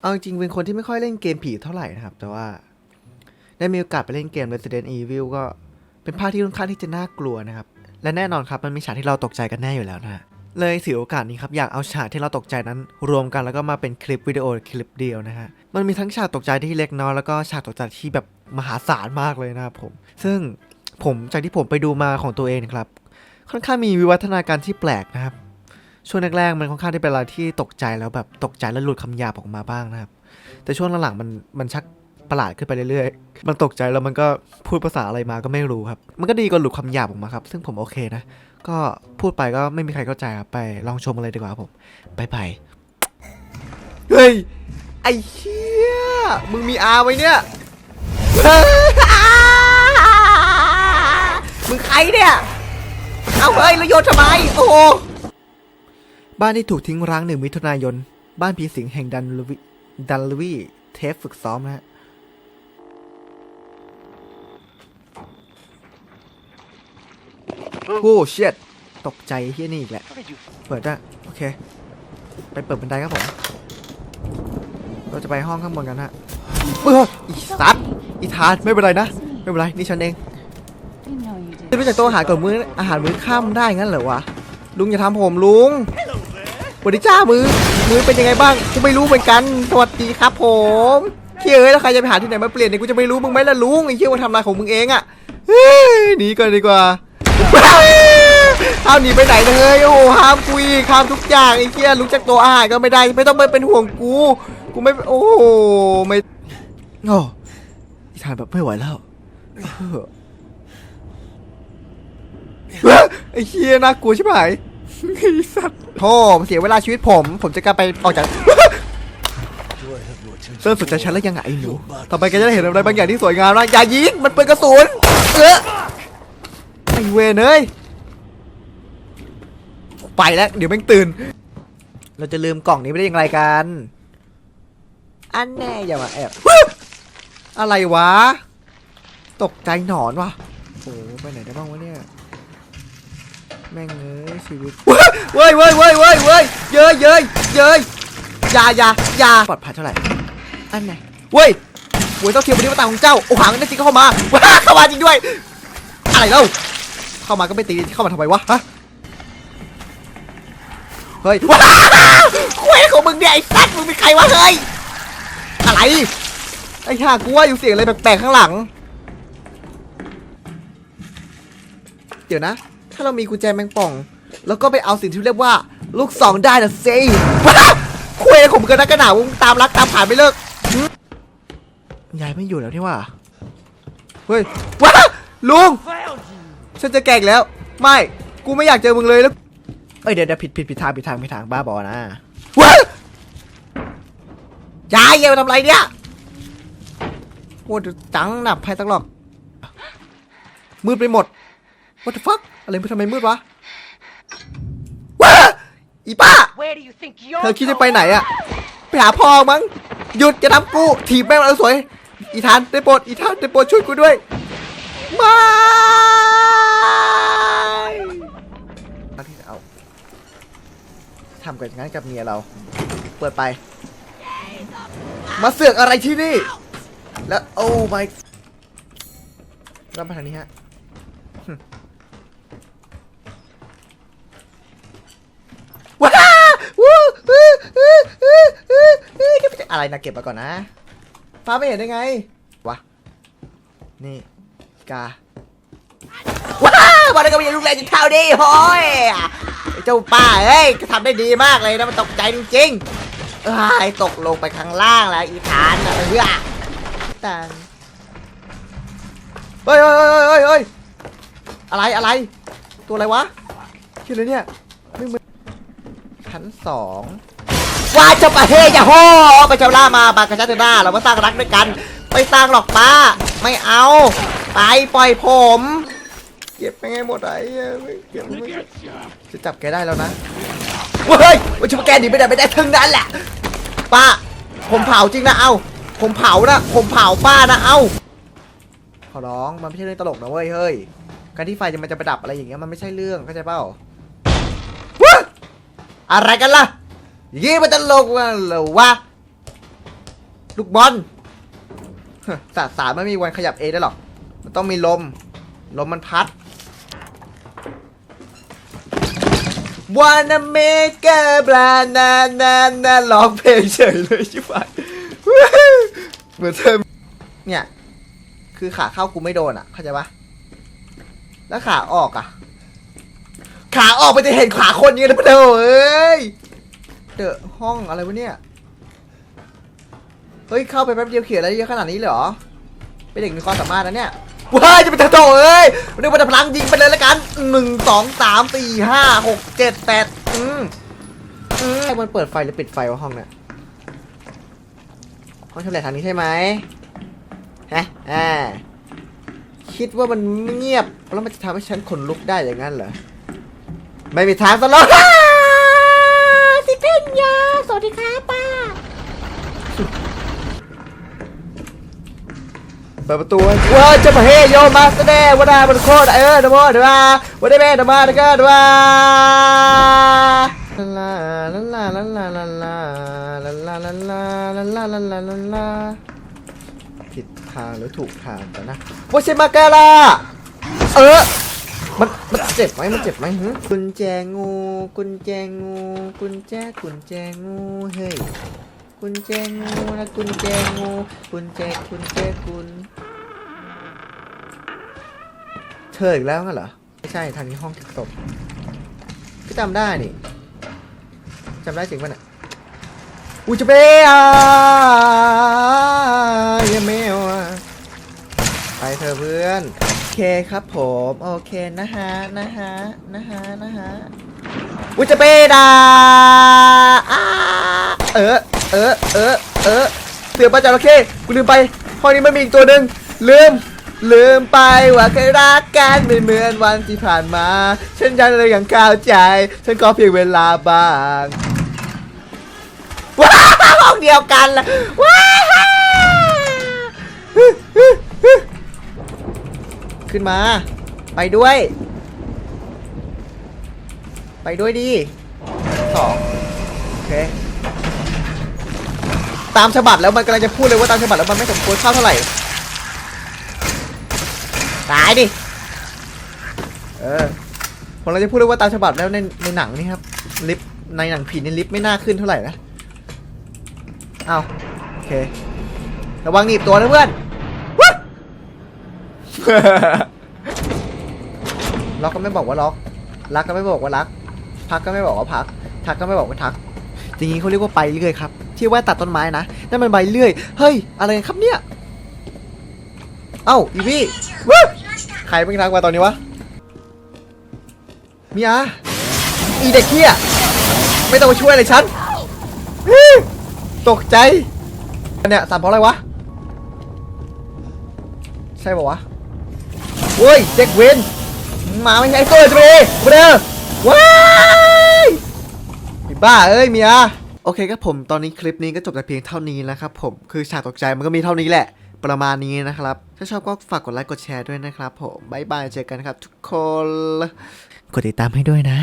เอาจริงเป็นคนที่ไม่ค่อยเล่นเกมผีเท่าไหร่นะครับ แต่ว่าได้มีโอกาสไปเล่นเกม Resident Evil ก็เป็นภาคที่ค่อนข้างที่จะน่ากลัวนะครับ และแน่นอนครับมันมีฉากที่เราตกใจกันแน่อยู่แล้วนะฮะเลยถือโอกาสนี้ครับอยากเอาฉากที่เราตกใจนั้นรวมกันแล้วก็มาเป็นคลิปวิดีโอคลิปเดียวนะฮะมันมีทั้งฉากตกใจที่เล็กน้อยแล้วก็ฉากตกใจที่แบบมหาศาลมากเลยนะครับผม ซึ่งผมจากที่ผมไปดูมาของตัวเองนะครับ ค่อนข้างมีวิวัฒนาการที่แปลกนะครับ ช่วงแรกๆมันค่อนข้างที่เป็นอะไรที่ตกใจแล้วแบบตกใจแล้วหลุดคำหยาบออกมาบ้างนะครับ แต่ช่วงหลังๆมันมันชักประหลาดขึ้นไปเรื่อยๆ มันตกใจแล้วมันก็พูดภาษาอะไรมาก็ไม่รู้ครับ มันก็ดีกว่าหลุดคำหยาบออกมาครับ ซึ่งผมโอเคนะ ก็พูดไปก็ไม่มีใครเข้าใจครับไปลองชมกันเลยดีกว่าครับผมไปไปเฮ้ย ไอ้เหี้ย มึงมีอาไว้เนี่ย มึงใครเนี่ย เอาเฮ้ยแล้วโยนทำไม โอ้โห บ้านที่ถูกทิ้งร้างหนึ่งมิถุนายน บ้านผีสิงแห่งดันลวีดันลวีเทปฝึกซ้อมนะฮะโอ้เชียดตกใจเฮียนี่อีกแหละ เปิดได้โอเค ไปเปิดบันไดครับผม เราจะไปห้องข้างบนกันฮะเอออีสัตว์อีทานไม่เป็นไรนะ ไม่เป็นไร นี่ฉันเอง You know you did. จะรู้จักโต๊ะอาหารก่อนมื้ออาหารมื้อค่ำได้งั้นเหรอวะ ลุงอย่าทำผมลุง สวัสดีจ้ามือมือเป็นยังไงบ้างกูไม่รู้เหมือนกันสวัสดีครับผมเฮ้ยเอ้ยแล้วใครจะไปหาที่ไหนมาเปลี่ยนเนี่ยกูจะไม่รู้มึงไหมล่ะลุงไอ้เหี้ยมาทำลายของมึงเองอะเฮ้ยหนีก่อนดีกว่าห้ามหนีไปไหนนะเฮ้ยโอ้โหห้ามกูอีกห้ามทุกอย่างไอ้เหี้ยรู้จักโต๊ะอาหารก็ไม่ได้ไม่ต้องไปเป็นห่วงกูกูไม่โอ้โหไม่โอ้อีทานแบบไม่ไหวแล้วเออไอ้เฮียน่ากลัวใช่ไหมไอ้ สัตว์โธ่เสียเวลาชีวิตผม ผมจะกลับไปออกจาก เริ่มสนใจฉันแล้วยังไงไอ้หนูต่อไปแกจะได้เห็นอะไรบางอย่างที่สวยงามนะอย่ายิงมันเป็นกระสุนเออไอเวนเอ้ยไปแล้ว เดี๋ยวแม่งตื่น เราจะลืมกล่องนี้ไปได้อย่างไรกัน อันแน่อย่ามาแอบอะไรวะ ตกใจหนอนวะโอ้ไปไหนได้บ้างวะเนี่ย แม่งเอ้ยชีวิตเว้ยเว้ยเว้ยเว้ยเว้ยเว้ยเย้ยเย้ยเย้ยยายายาปลอดภัยเท่าไหร่อันไหนเว้ยหวยเต้าเทียมบนนี้มาตาของเจ้าโอ้หางนั่นสิก็เข้ามาว้าเข้ามาจริงด้วย อะไรเล่าเข้ามาก็ไม่ตีเข้ามาทำไมวะฮะเฮ้ยว้าคุยของมึงเนี่ยไอ้สัตว์มึงเป็นใครวะเฮ้ยอะไรไอ้ห่ากูว่าอยู่เสียงอะไรแปลกๆข้างหลัง เดี๋ยวนะ ถ้าเรามีกุญแจแมงป่อง แล้วก็ไปเอาสิ่งที่เรียกว่า ลูกสองได้นะเซ่ว้าคุยผมกันนักกระหนาวงตามรักตามผ่านไม่เลิกยายไม่อยู่แล้วนี่ว่าเฮ้ยว้าลุงฉันจะแก่งแล้ว ไม่ กูไม่อยากเจอมึงเลยแล้วเอ้ยเดี๋ยวเดี๋ยวผิดผิดผิดทางผิดทางผิดทางบ้าบอนะว้ายายย่ามาทำไรเนี่ยโอ้จังหนับให้ตั้งหรอกมืดไปหมด What the fuck อะไรมันทำไมมืดวะว้าอีป้า Where do you think you're เธอคิดจะไปไหนอะไปหาพ่อมั้ง หยุดจะทำกู ถีบแม่งแล้วสวย อีธานได้โปรดอีธานได้โปรดช่วยกูด้วยไม่ตอนที่จะเอาทำกันงั้นกับเมียเรา เปิดไป มาเสือกอะไรที่นี่ แล้วโอ้ my รับมาทางนี้ฮะ ว้าวู้อื้ออื้ออื้ออื้อ อะไรนะเก็บมาก่อนนะฟ้าไม่เห็นได้ไงวะนี่กาว้าวบอลก็ม่ยังลูกแรงจนเท่านี้โฮ้ยเจ้าป้าเอ้ยทำได้ดีมากเลยนะมันตกใจจริงๆเอ้ยตกลงไปข้างล่างแล้วอีฐานนะเฮ้ยตังเฮ้ยเฮ้ยเฮ้ยเฮ้ยเฮ้ยอะไรอะไร ตัวอะไรวะชื่ออะไรเนี่ยไม่เหมือนชั้นสอง ว่าจะไปเฮย่าโฮไปเจ้าล่ามาบากระชันหน้าเรามาสร้างรักด้วยกัน ไม่สร้างหรอกป้า ไม่เอา ไปปล่อยผมเก็บไปไงหมดไอ้เหี้ยไม่เก็บจะจับแกได้แล้วนะเฮ้ยว่าชุบแกหนีไม่ได้ไม่ได้ทั้งนั้นแหละป้า ผมเผาจริงนะเอาผมเผานะผมเผาป้านะเอาขอร้องมันไม่ใช่เรื่องตลกนะเว้ยเฮ้ยการที่ไฟจะมันจะประดับอะไรอย่างเงี้ยมันไม่ใช่เรื่องเข้าใจเปล่าอะไรกันล่ะ ยี่มันตลกวะเหรอวะลูกบอลเฮ้อสารไม่มีวันขยับเองได้หรอก มันต้องมีลม ลมมันพัด Wanna make a banana ร้องเพลงเฉยเลยชิบหายเหมือนเธอเนี่ย คือขาเข้ากูไม่โดนอะ เข้าใจปะแล้วขาออกอะ ขาออกไปจะเห็นขาคนยังไงนะพะเธอเอ้ย เดอะห้องอะไรวะเนี่ย เฮ้ย เข้าไปแป๊บเดียวเขียนอะไรเยอะขนาดนี้เลยเหรอ เป็นเด็กมีความสามารถนะเนี่ยว้าจะเป็นทะโถเอ้ยเรียกว่าพลังยิงไปเลยละกันหนึ่งสองสามสี่ห้าหกเจ็ดแปดอืมอืมให้มันเปิดไฟหรือปิดไฟวะห้องเนี่ยห้องทำอะไรทางนี้ใช่ไหมฮะอ่าคิดว่ามันเงียบแล้วมันจะทำให้ฉันขนลุกได้อย่างนั้นเหรอ ไม่มีทางสลอ ยา สวัสดีครับป้า เปิดประตูว้าจะมาเฮโยมาสเดวดาบันโคตรเออเดมอเดวาวันได้แม่เดมาเดก็เดวาลาลาลาลาลาลาลาลาลาลาลาลาลาลาลาลาลาผิดทางหรือถูกทางกันนะวาเชมาการาเออ มันมันเจ็บไหมมันเจ็บไหมหึกุญแจงูกุญแจงูกุญแจกุญแจงูเฮ้ยกุญแจงูนะกุญแจงูกุญแจกุญแจกุญเธออีกแล้วงั้นเหรอไม่ใช่ทางนี้ห้องเก็บศพก็จำได้นี่จำได้จริงป่ะเนี่ยอุจะเบ้อะยาเมวอะไปเธอะเพื่อน เคครับผม โอเคนะฮะนะฮะนะฮะนะฮะอุจเบดาเออเออเออเออเสือปลาจระเข้กูลืมไปห้องนี้มันมีอีกตัวหนึ่งลืม ลืมไปว่าเคยรักกันไม่เหมือนวันที่ผ่านมา ฉันยังเลยยังก้าวใจ ฉันก็เพียงเวลาบ้างว้าห้องเดียวกันละว้าว ขึ้นมา ไปด้วย ไปด้วยดิสองโอเค ตามฉบับแล้วมันกำลังจะพูดเลยว่าตามฉบับแล้วมันไม่สมควรเข้าเท่าไหร่ ตายดิ เออผมเราจะพูดเลยว่าตามฉบับแล้วในในหนังนี่ครับ ลิฟในหนังผีในลิฟไม่น่าขึ้นเท่าไหร่นะ เอาโอเค ระวังหนีบตัวนะเพื่อน ล็อกก็ไม่บอกว่าล็อก รักก็ไม่บอกว่ารัก พักก็ไม่บอกว่าพัก ทักก็ไม่บอกว่าทัก อย่างนี้เขาเรียกว่าไปเรื่อยครับ ที่ว่าตัดต้นไม้นะ นั่นมันใบเลื่อย เฮ้ย อะไรกันครับเนี่ย เอ้าอีพี่ว้ใครเพิ่งทักมาตอนนี้วะมียอีเด็กเฮียไม่ต้องมาช่วยเลยฉัน ตกใจอันเนี้ยสามเพราะอะไรวะ ใช่ป่าวะ เว้ยเด็กเวนมาไม่ใช่ตัวจะไปมาเด้อว้ายไอ้บ้าเอ้ยเมียโอเคครับผมตอนนี้คลิปนี้ก็จบแต่เพียงเท่านี้นะครับผมคือฉากตกใจมันก็มีเท่านี้แหละ ประมาณนี้นะครับ ถ้าชอบก็ฝากกดไลค์กดแชร์ด้วยนะครับผมบายบายเจอกันครับทุกคน กดติดตามให้ด้วยนะ